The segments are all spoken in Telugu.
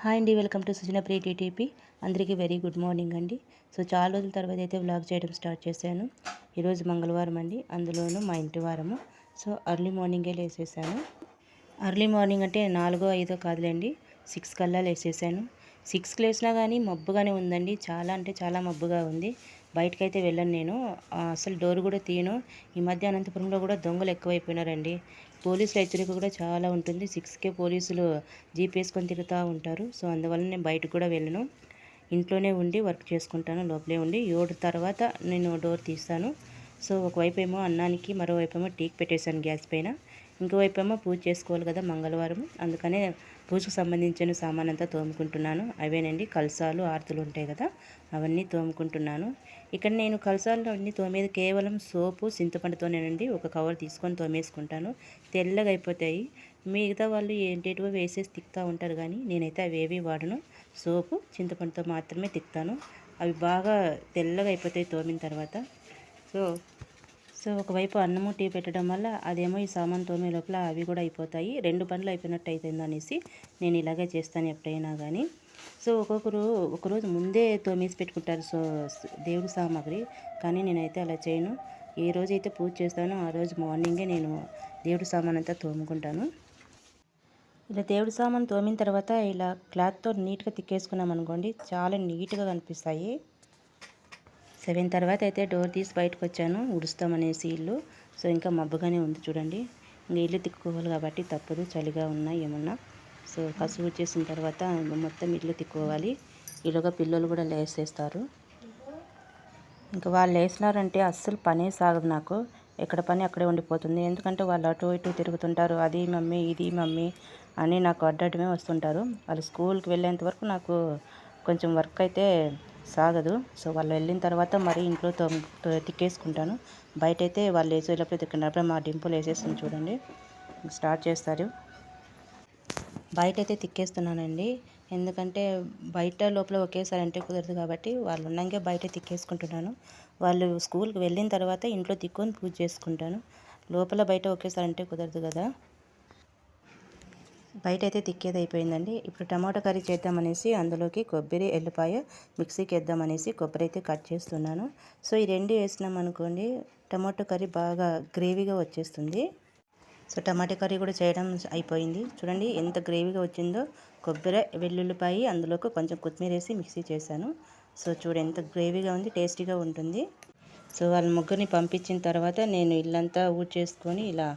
హాయ్ అండి welcome to Sujana pre TTP. అందరికీ వెరీ గుడ్ మార్నింగ్ అండి. సో చాలా రోజుల తర్వాత అయితే వ్లాగ్ చేయడం స్టార్ట్ చేశాను. ఈరోజు మంగళవారం అండి అందులోనూ మా ఇంటి వారము. సో అర్లీ మార్నింగే లేసేసాను. అర్లీ మార్నింగ్ అంటే నాలుగో ఐదో కాదులేండి సిక్స్ కల్లా లేసేసాను. సిక్స్కి లేసినా కానీ మబ్బుగానే ఉందండి. చాలా అంటే చాలా మబ్బుగా ఉంది. బయటకైతే వెళ్ళను నేను. అసలు డోర్ కూడా తీయను. ఈ మధ్య అనంతపురంలో కూడా దొంగలు ఎక్కువైపోయినారండి. పోలీసుల హెచ్చరిక కూడా చాలా ఉంటుంది. సిక్స్కే పోలీసులు జీప్ వేసుకొని తిరుగుతూ ఉంటారు. సో అందువల్ల నేను బయటకు కూడా వెళ్ళను. ఇంట్లోనే ఉండి వర్క్ చేసుకుంటాను. లోపలే ఉండి ఏడు తర్వాత నేను డోర్ తీస్తాను. సో ఒకవైపు ఏమో అన్నానికి మరోవైపు ఏమో టీకి పెట్టేశాను గ్యాస్ పైన. ఇంకోవైపు ఏమో పూజ చేసుకోవాలి కదా మంగళవారం అందుకనే పూజకు సంబంధించిన సామాన్ అంతా తోముకుంటున్నాను. అవేనండి కలసాలు ఆర్తులు ఉంటాయి కదా అవన్నీ తోముకుంటున్నాను. ఇక్కడ నేను కలసాలు అన్నీ తోమేది కేవలం సోపు చింతపండుతోనేనండి. ఒక కవర్ తీసుకొని తోమేసుకుంటాను. తెల్లగా అయిపోతాయి. మిగతా వాళ్ళు ఏంటేటివో వేసేసి తిక్తా ఉంటారు కానీ నేనైతే అవి ఏవి వాడను. సోపు చింతపండుతో మాత్రమే తిక్తాను. అవి బాగా తెల్లగా అయిపోతాయి తోమిన తర్వాత. సో సో ఒకవైపు అన్నము టీ పెట్టడం వల్ల అదేమో ఈ సామాన్ తోమే లోపల అవి కూడా అయిపోతాయి. రెండు పనులు అయిపోయినట్టు అవుతుంది అనేసి నేను ఇలాగే చేస్తాను ఎప్పుడైనా కానీ సో ఒక్కొక్కరు ఒకరోజు ముందే తోమేసి పెట్టుకుంటారు సో దేవుడి సామాగ్రి. కానీ నేనైతే అలా చేయను. ఏ రోజైతే పూజ చేస్తానో ఆ రోజు మార్నింగే నేను దేవుడి సామాన్ అంతా తోముకుంటాను. ఇలా దేవుడి సామాన్ తోమిన తర్వాత ఇలా క్లాత్తో నీట్గా తిక్కేసుకున్నాం అనుకోండి చాలా నీట్గా కనిపిస్తాయి. సెవెన్ తర్వాత అయితే డోర్ తీసి బయటకు వచ్చాను ఉడుస్తామనేసి ఇల్లు. సో ఇంకా మబ్బుగానే ఉంది చూడండి. ఇంకా ఇల్లు తిక్కుకోవాలి కాబట్టి తప్పదు. చలిగా ఉన్నా ఏమన్నా. సో కసువు చేసిన తర్వాత మొత్తం ఇల్లు తిక్కుకోవాలి. ఇలాగా పిల్లలు కూడా లేసేస్తారు. ఇంకా వాళ్ళు లేసినారంటే అస్సలు పనే సాగదు నాకు. ఎక్కడ పని అక్కడే ఉండిపోతుంది. ఎందుకంటే వాళ్ళు అటు ఇటు తిరుగుతుంటారు. అది మమ్మీ ఇది మమ్మీ అని నాకు అడ్డడమే వస్తుంటారు. వాళ్ళు స్కూల్కి వెళ్ళేంత వరకు నాకు కొంచెం వర్క్ అయితే సాగదు. సో వాళ్ళు వెళ్ళిన తర్వాత మరి ఇంట్లో తిక్కేసుకుంటాను. బయట అయితే వాళ్ళు వేసేటప్పుడు తిక్కినప్పుడు మా డింపులు వేసేస్తుంది చూడండి. స్టార్ట్ చేస్తారు. బయట అయితే తిక్కేస్తున్నానండి. ఎందుకంటే బయట లోపల ఒకేసారి అంటే కుదరదు కాబట్టి వాళ్ళు ఉన్నాకే బయట తిక్కేసుకుంటున్నాను. వాళ్ళు స్కూల్కి వెళ్ళిన తర్వాత ఇంట్లో తిక్కుని పూజ చేసుకుంటాను. లోపల బయట ఒకేసారి అంటే కుదరదు కదా. బయట అయితే తిక్కేది అయిపోయిందండి. ఇప్పుడు టమాటో కర్రీ చేద్దామనేసి అందులోకి కొబ్బరి ఎల్లిపాయ మిక్సీకి వేద్దామనేసి కొబ్బరి అయితే కట్ చేస్తున్నాను. సో ఈ రెండు వేసినాం అనుకోండి టమాటో కర్రీ బాగా గ్రేవీగా వచ్చేస్తుంది. సో టమాటో కర్రీ కూడా చేయడం అయిపోయింది. చూడండి ఎంత గ్రేవీగా వచ్చిందో. కొబ్బరి వెల్లుల్లిపాయ అందులోకి కొంచెం కొత్తిమీర వేసి మిక్సీ చేశాను. సో చూడు ఎంత గ్రేవీగా ఉంది టేస్టీగా ఉంటుంది. సో వాళ్ళ ముగ్గురిని పంపించిన తర్వాత నేను ఇల్లంతా ఊడ్చేసుకొని ఇలా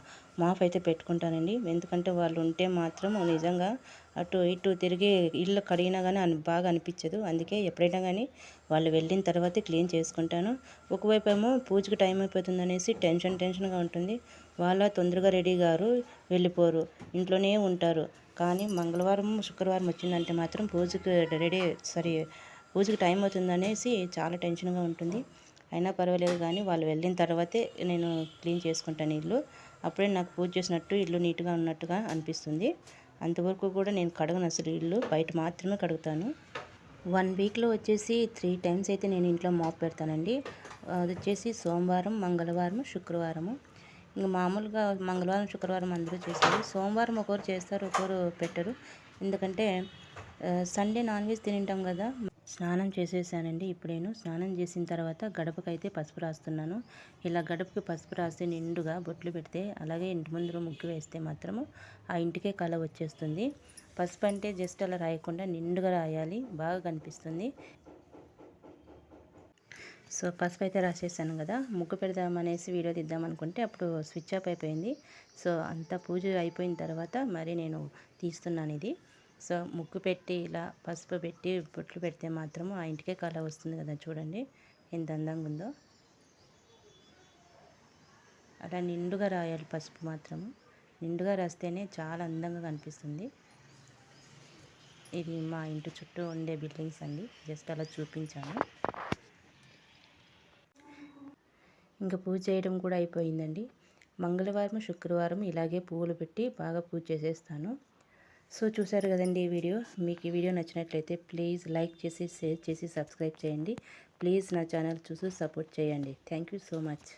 మాఫ్ అయితే పెట్టుకుంటానండి. ఎందుకంటే వాళ్ళు ఉంటే మాత్రం నిజంగా అటు ఇటు తిరిగి ఇల్లు కడిగినా కానీ బాగా అనిపించదు. అందుకే ఎప్పుడైనా కానీ వాళ్ళు వెళ్ళిన తర్వాత క్లీన్ చేసుకుంటాను. ఒకవైపు ఏమో పూజకి టైం అయిపోతుంది అనేసి టెన్షన్ టెన్షన్గా ఉంటుంది. వాళ్ళ తొందరగా రెడీ గారు వెళ్ళిపోరు. ఇంట్లోనే ఉంటారు. కానీ మంగళవారం శుక్రవారం వచ్చిందంటే మాత్రం పూజకి రెడీ సారీ పూజకి టైం అవుతుంది అనేసి చాలా టెన్షన్గా ఉంటుంది. అయినా పర్వాలేదు కానీ వాళ్ళు వెళ్ళిన తర్వాతే నేను క్లీన్ చేసుకుంటాను ఇల్లు అప్పుడే నాకు పూజ చేసినట్టు ఇల్లు నీట్గా ఉన్నట్టుగా అనిపిస్తుంది. అంతవరకు కూడా నేను కడగను అసలు ఇల్లు. బయట మాత్రమే కడుగుతాను. వన్ వీక్లో వచ్చేసి త్రీ టైమ్స్ అయితే నేను ఇంట్లో మాప్ పెడతానండి. అది వచ్చేసి సోమవారం మంగళవారం శుక్రవారము. ఇంకా మామూలుగా మంగళవారం శుక్రవారం అందరూ చేస్తారు. సోమవారం ఒకరు చేస్తారు ఒకరు పెట్టరు. ఎందుకంటే సండే నాన్ వెజ్ తింటాం కదా. స్నానం చేసేసానండి. ఇప్పుడు నేను స్నానం చేసిన తర్వాత గడపకైతే పసుపు రాస్తున్నాను. ఇలా గడపకి పసుపు రాసి నిండుగా బొట్లు పెడితే అలాగే ఇంటి ముందు ముగ్గు వేస్తే మాత్రము ఆ ఇంటికే కళ వచ్చేస్తుంది. పసుపు అంటే జస్ట్ అలా రాయకుండా నిండుగా రాయాలి. బాగా కనిపిస్తుంది. సో పసుపు అయితే రాసేసాను కదా. ముగ్గు పెడదామనేసి వీడియో తీద్దామనుకుంటే అప్పుడు స్విచ్ ఆఫ్ అయిపోయింది. సో అంత పూజ అయిపోయిన తర్వాత మరి నేను తీస్తున్నాను ఇది. సో ముగ్గు పెట్టి ఇలా పసుపు పెట్టి బొట్లు పెడితే మాత్రము ఆ ఇంటికే కళ వస్తుంది కదా చూడండి. ఎంత అందంగా ఉందో. అలా నిండుగా రాయాలి పసుపు మాత్రము నిండుగా రాస్తేనే చాలా అందంగా కనిపిస్తుంది. ఇది మా ఇంటి చుట్టూ ఉండే బిల్డింగ్స్ అండి. జస్ట్ అలా చూపించాను. ఇంకా పూజ చేయడం కూడా అయిపోయిందండి. మంగళవారం శుక్రవారం ఇలాగే పువ్వులు పెట్టి బాగా పూజ చేసేస్తాను. సో చూసారు కదండి ఈ వీడియో. మీకు ఈ వీడియో నచ్చినట్లయితే ప్లీజ్ లైక్ చేసి షేర్ చేసి సబ్స్క్రైబ్ చేయండి. ప్లీజ్ నా ఛానల్ చూసి సపోర్ట్ చేయండి. Thank you so much.